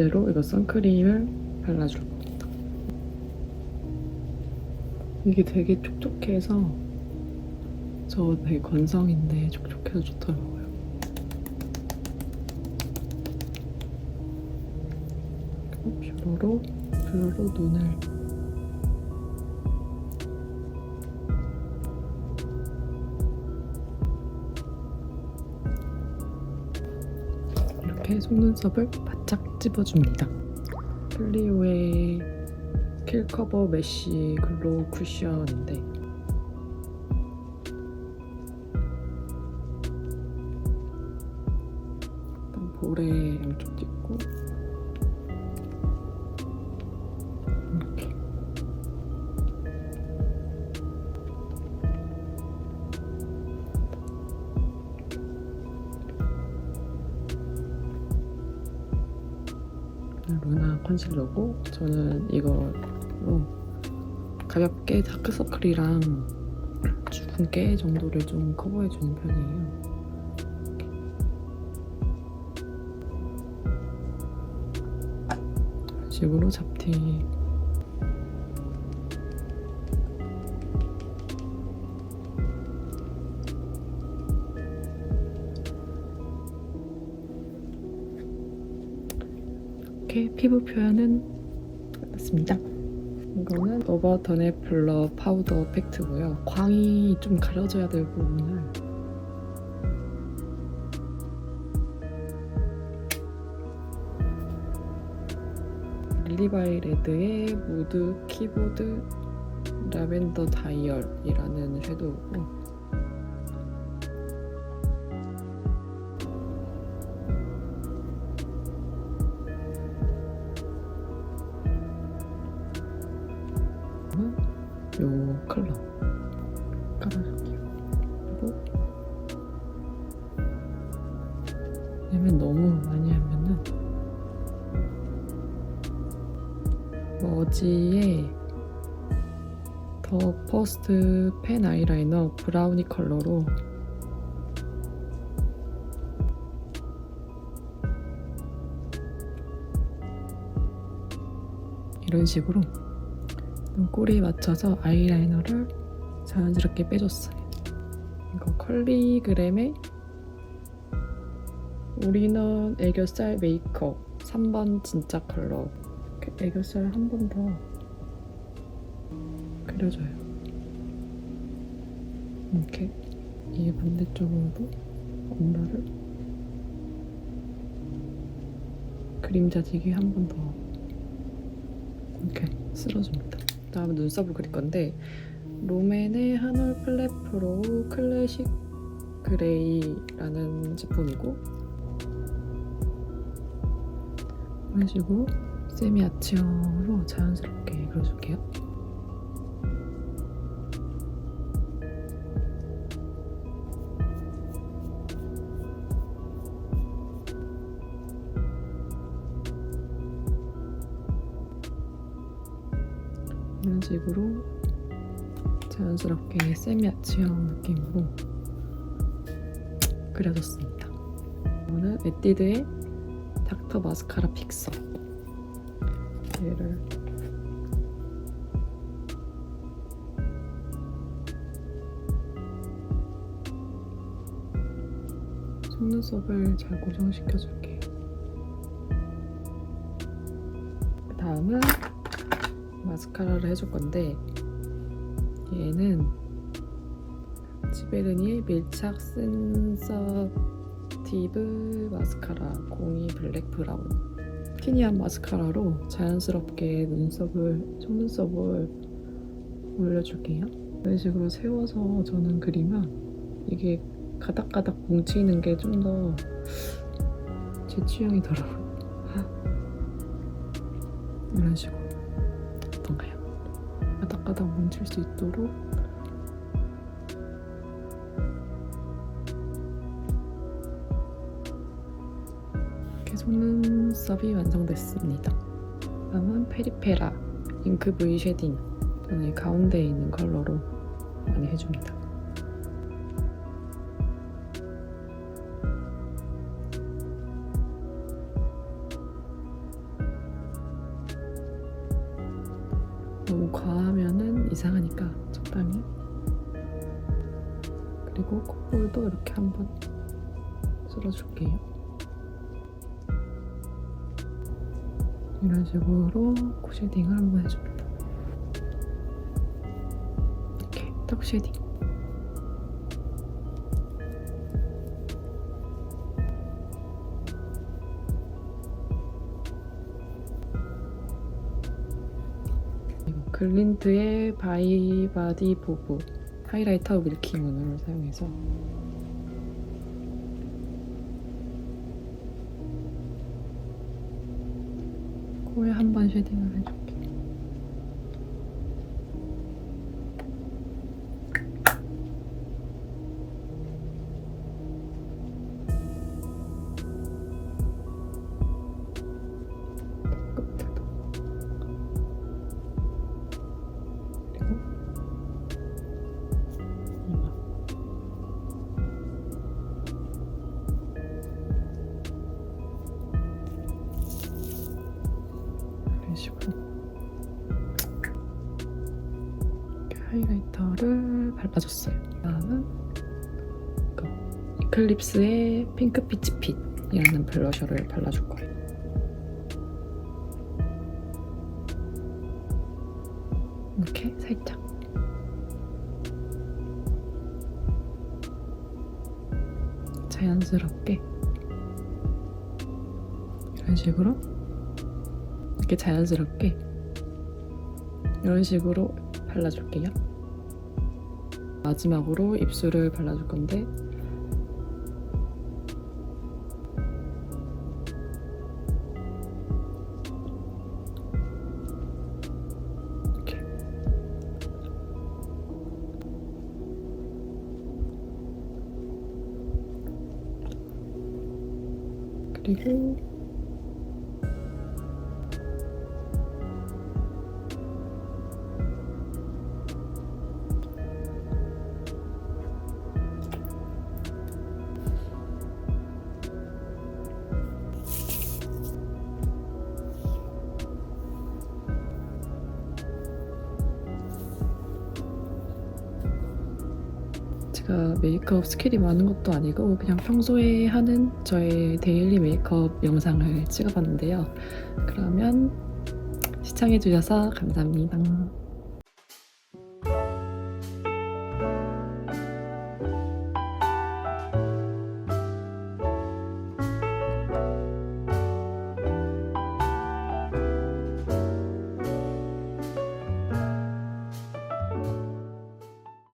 번째로 이거 선크림을 발라줄 겁니다. 이게 되게 촉촉해서 저 되게 건성인데 촉촉해서 좋더라고요. 뷰러로 뷰러로 눈을 속눈썹을 바짝 찝어줍니다. 클리오의 킬커버 메쉬 글로우 쿠션인데 볼에 양쪽 루나 컨실러고 저는 이거로 가볍게 다크서클이랑 주근깨 정도를 좀 커버해주는 편이에요. 이런 식으로 잡티 이렇게 피부 표현은 끝났습니다. 이거는 오버더네 블러 파우더 팩트고요. 광이 좀 가려져야 될 부분을 릴리바이 레드의 무드 키보드 라벤더 다이얼이라는 섀도우고 요 컬러 깔아줄게요. 그리고 얘는 너무 많이 하면은 머지에 더 퍼스트 펜 아이라이너 브라우니 컬러로 이런 식으로 눈 꼬리에 맞춰서 아이라이너를 자연스럽게 빼줬어요. 이거 컬리그램의 올인원 애교살 메이크업 3번 진짜 컬러 애교살 한 번 더 그려줘요. 이렇게 이 반대쪽으로도 엄마를 그림자지기 한 번 더 이렇게 쓸어줍니다. 다음에 눈썹을 그릴 건데 롬앤의 한올 플랫 프로 클래식 그레이라는 제품이고 이런 식으로 세미 아치형으로 자연스럽게 그려줄게요. 이런 식으로 자연스럽게 세미아치형 느낌으로 그려줬습니다. 이거는 에뛰드의 닥터 마스카라 픽서 얘를 속눈썹을 잘 고정시켜줄게요. 그 다음은 마스카라를 해줄 건데 얘는 지베르니의 밀착 센서티브 마스카라 02 블랙 브라운 티니한 마스카라로 자연스럽게 눈썹을 속눈썹을 올려줄게요 이런 식으로 세워서 저는 그리면 이게 가닥가닥 뭉치는 게 좀 더 제 취향이더라고요 이런 식으로? 가닥가닥 뭉칠 수 있도록 이렇게 속눈썹이 완성됐습니다. 다음은 페리페라 잉크 브이 쉐딩 저는 이 가운데에 있는 컬러로 많이 해줍니다. 너무 과하면은 이상하니까 적당히. 그리고 콧볼도 이렇게 한번 쓸어줄게요. 이런 식으로 코 쉐딩을 한번 해줍니다. 이렇게 턱 쉐딩 글린트의 바이바디 보브 하이라이터 밀키 문을 사용해서 코에 한 번 쉐딩을 해줄게. 이렇게 하이라이터를 발라줬어요. 다음은 그 이클립스의 핑크 피치 핏이라는 블러셔를 발라줄 거예요. 이렇게 살짝. 자연스럽게 이런 식으로 이렇게 자연스럽게 이런 식으로 발라줄게요. 마지막으로 입술을 발라줄 건데 그리고 제가 메이크업 스킬이 많은 것도 아니고 그냥 평소에 하는 저의 데일리 메이크업 영상을 찍어봤는데요. 그러면 시청해주셔서 감사합니다.